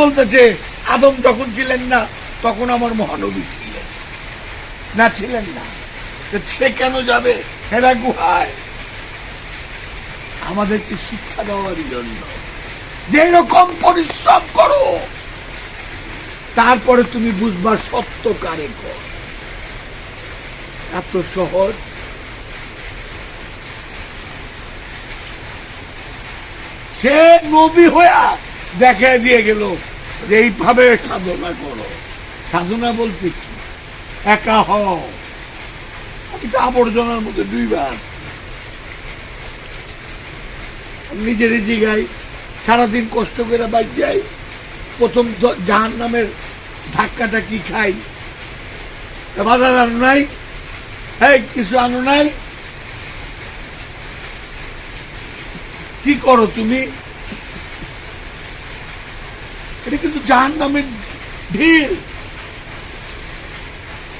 বলতেছে আদম যখন ছিলেন না, তখন আমার মহানবী ছিলেন। না ছিলেন না। সে কেন যাবে? হেরা গুহায়। আমাদেরকে শিক্ষা দেওয়ার জন্য। যে রকম পরিশ্রম করো, তারপরে তুমি বুঝবা সত্য কারে কর। এত সহজ। সে নবী হইয়া দেখে দিয়ে গেল এইভাবে সাধনা করো। সাধনা বলতে কি? একা হও। আমি তো আবর্জনার মধ্যে দুইবার। নিজের জিগাই সারাদিন কষ্ট করে বাইক যাই। প্রথম জাহান নামের ধাক্কাটা কি খাই? বাজার আনো নাই? হ্যাঁ কিছু আনো নাই? কি করো তুমি? এটা কিন্তু জাহান নামের ঢিল।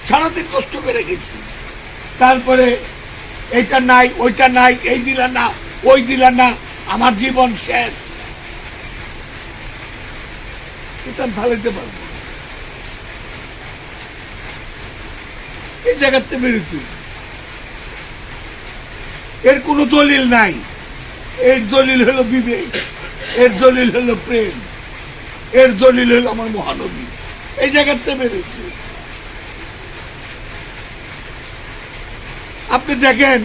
সারাদিন কষ্ট করে গেছি। তারপরে এটা নাই, ওইটা নাই, এই দিলা না, ওই দিলা না, আমার জীবন শেষ। এটা ভালোতে পারব। এই জায়গাতে বেরোতে। এর কোনো দলিল নাই। এর দলিল হলো বিবেক, এর দলিল হলো প্রেম। এর দলিল আমার মহানবী। এই জায়গাতে বেরোচ্ছে। আপনি দেখেন,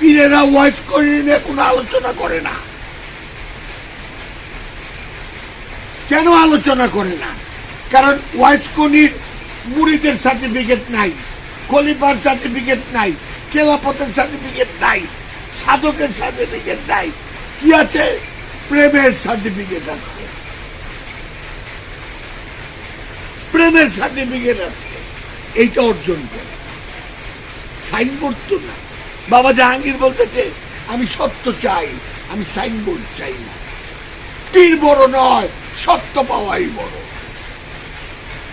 পীরেরা ওয়াইফ করে নিয়ে কোনো আলোচনা করে না। কেন আলোচনা করে না? কারণ ওয়াইফ কনির মুড়িদের সার্টিফিকেট নাই, খলিফার সার্টিফিকেট নাই খেলাপথের সার্টিফিকেট নাই, সাধকের সার্টিফিকেট নাই। কি আছে? প্রেমের সার্টিফিকেট আছে। প্রেমের সার্টিফিকেট আছে। এইটা অর্জন করে। সাইনবোর্ড তো না। বাবা জাহাঙ্গীর বলতেছে, আমি সত্য চাই, আমি সাইনবোর্ড চাই না। পীর বড় নয়, সত্য পাওয়াই বড়।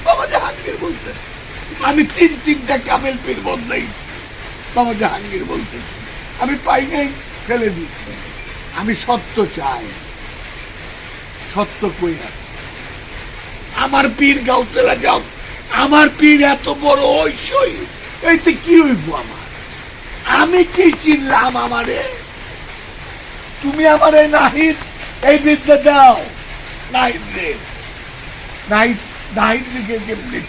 বাবা জাহাঙ্গীর বলতেছে, আমি তিন তিনটা কামেল পীর বদলাইছি। বাবা জাহাঙ্গীর বলতেছে, আমি পাই নাই, ফেলে দিচ্ছি আমি সত্য চাই। সত্য কই আছে? আমার পীর গাউতেলা যাও আমার পীর এত বড় ঐশই এইতে কি হইব আমার? আমি কি চিনলাম আমারে? তুমি আমারে নাহিদ এই বিদ্যা দাও। নাহিদ রে। নাহিদ নাহিদ কেমনে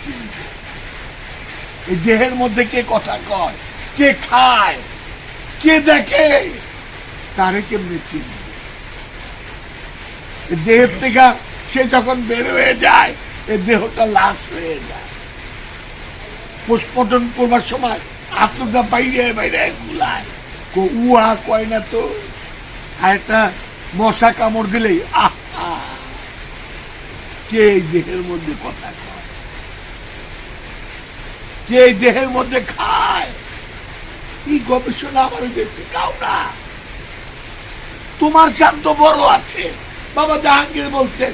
এই দেহের মধ্যে কে কথা কয়? কে খায়? কে দেখে? তারে কেমনে চিনবে? দেহের থেকে সে যখন বের হয়ে যায় এই দেহটা লাশ হয়ে যায়। পোস্টমর্টম করবার সময় আত্মটা বাইরে বাইরে গুলায় কো, উহা কয় না তো? আর একটা মশা কামড় দিলেই, আহ। কে এই দেহের মধ্যে কথা কয়? কে এই দেহের মধ্যে খায়? এই গবেষণা আমার দেখতে কাও না। তোমার শান্ত বড় আছে। বাবা জাহাঙ্গীর বলতেন,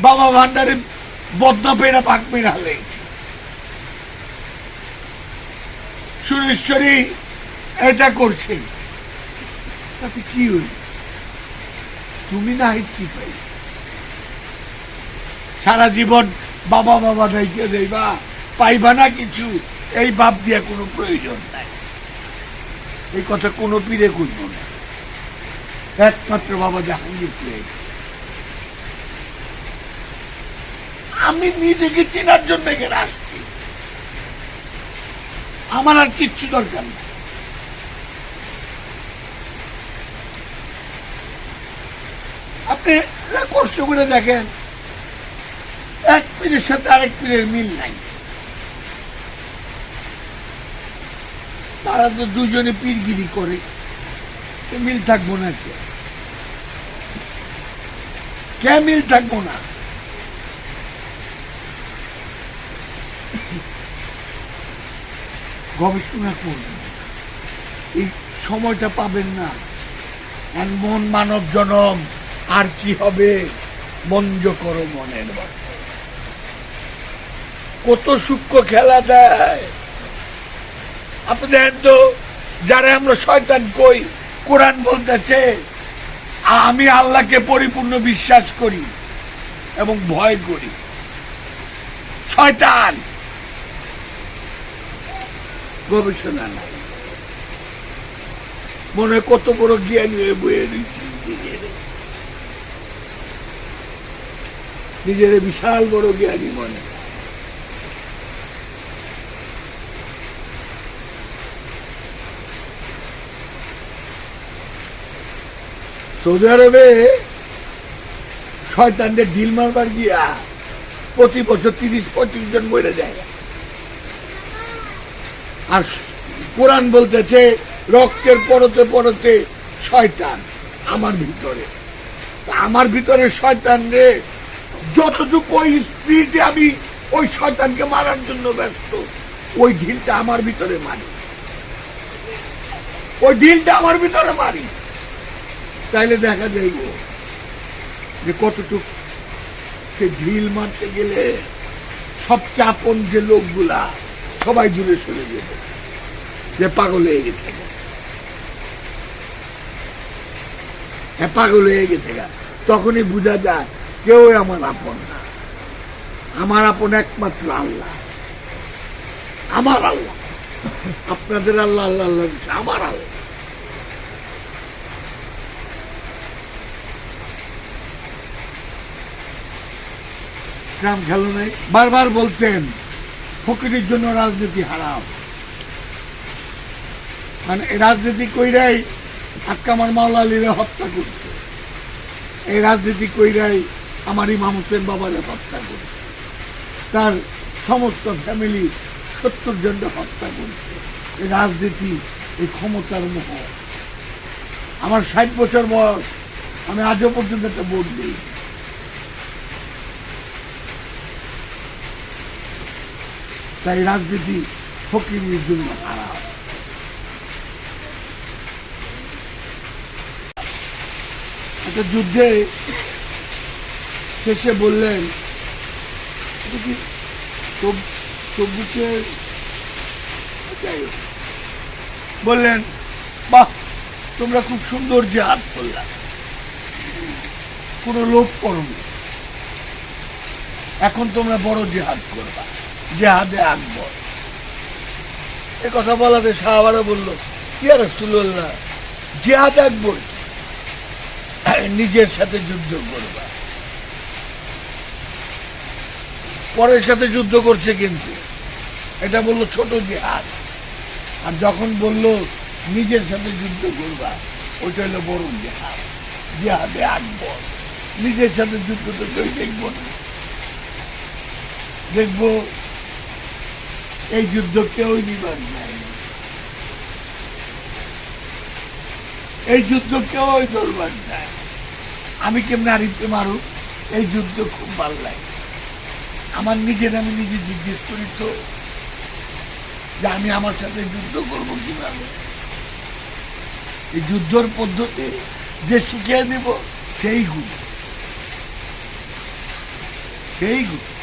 বাবা ভান্ডারে বদনা পেড়া পাক সুরেশ্বরী, এটা করছে। তাতে কি তুমি না কি পাই সারা জীবন বাবা বাবা ডাইকে দেবা পাইবা না কিছু, এই ভাব দিয়া কোনো প্রয়োজন নাই। এই কথা কোনো পীরে করব না। একমাত্র বাবা জাহাঙ্গীর পেয়েছে আমি নিজেকে চেনার জন্য এখানে আসছি। আমার আর কিচ্ছু দরকার নেই। আপনি কষ্ট করে দেখেন, এক পীরের সাথে আরেক পীরের মিল নাই। তারা তো দুজনে পীরগিরি করে মিল থাকব না কে কে মিল থাকব না? গবেষণা করবেন এই সময়টা পাবেন না। এমন মানব জনম, আর কি হবে? মঞ্জ করো মনের কত সূক্ষ্ম খেলা দেয়। আপনি দেখেন তো যারা আমরা শয়তান কই, কোরআন বলতেছে, আমি আল্লাহকে পরিপূর্ণ বিশ্বাস করি এবং ভয় করি। শয়তান! গবেষণা নাই। মনে কত বড় জ্ঞানী হয়ে বয়ে রয়েছি নিজের। বিশাল বড় জ্ঞানী মনে সৌদি আরবে শয়তানদের ঢিল মারবার গিয়া প্রতি বছর তিরিশ পঁয়ত্রিশ জন মরে যায়। আর কোরআন বলতেছে, রক্তের পরতে পরতে শয়তান আমার ভিতরে। তা আমার ভিতরে শয়তান রে, যতটুকু ওই স্পিরিটে আমি ওই শয়তানকে মারার জন্য ব্যস্ত, ওই ঢিলটা আমার ভিতরে মারি। ওই ঢিলটা আমার ভিতরে মারি। তাইলে দেখা যাইব যে কতটুক সে ঢিল মারতে গেলে সব চাপন যে লোকগুলা সবাই দূরে সরে যাবে যে পাগল হয়ে গেছে হ্যাঁ পাগল হয়ে গেছে। তখনই বোঝা যায় কেউ আমার আপন না। আমার আপন একমাত্র আল্লাহ। আমার আল্লাহ। আপনাদের আল্লাহ আল্লাহ আল্লাহ আমার আল্লাহ। গ্রাম খেলো নাই? বারবার বলতেন ফকিরের জন্য রাজনীতি হারাম। মানে এই রাজনীতি কইরাই আজকে আমার মাওলা হত্যা করছে। এই রাজনীতি কইরাই আমার ইমাম হোসেন বাবারে হত্যা করছে। তার সমস্ত ফ্যামিলি সত্তর জনকে হত্যা করছে। এই রাজনীতি, এই ক্ষমতার মোহ। আমার ষাট বছর বয়স, আমি আজও পর্যন্ত একটা ভোট দিই তাই রাজনীতি ফকিরের জন্য হারাম। একটা যুদ্ধে শেষে বললেন। বললেন, বাহ, তোমরা খুব সুন্দর জেহাদ করলা। কোনো লোক করনি এখন তোমরা বড় জেহাদ করবা। জেহাদে আকবর এ কথা বলাতে সাহাবারা বলল কি আর রসুল্লাহ জেহাদ আকবর নিজের সাথে যুদ্ধ করবা। পরের সাথে যুদ্ধ করছে কিন্তু। এটা বলল ছোট জেহাদ। আর যখন বলল নিজের সাথে যুদ্ধ করবা, ওইটা হলো বড় জেহাদ। জেহাদে আকবর। নিজের সাথে যুদ্ধ তো কেউ দেখব না। দেখব এই যুদ্ধ কেউ নিবার যায় এই যুদ্ধ কেউ ধরবার যায় আমি কেমন আরিফকে মারু? এই যুদ্ধ খুব ভালো লাগে। আমার নিজের আমি নিজে জিজ্ঞেস করি, তো, যে আমি আমার সাথে যুদ্ধ করব কীভাবে? এই যুদ্ধর পদ্ধতি যে শিখিয়ে দেব, সেই গুণ। সেই গুণ।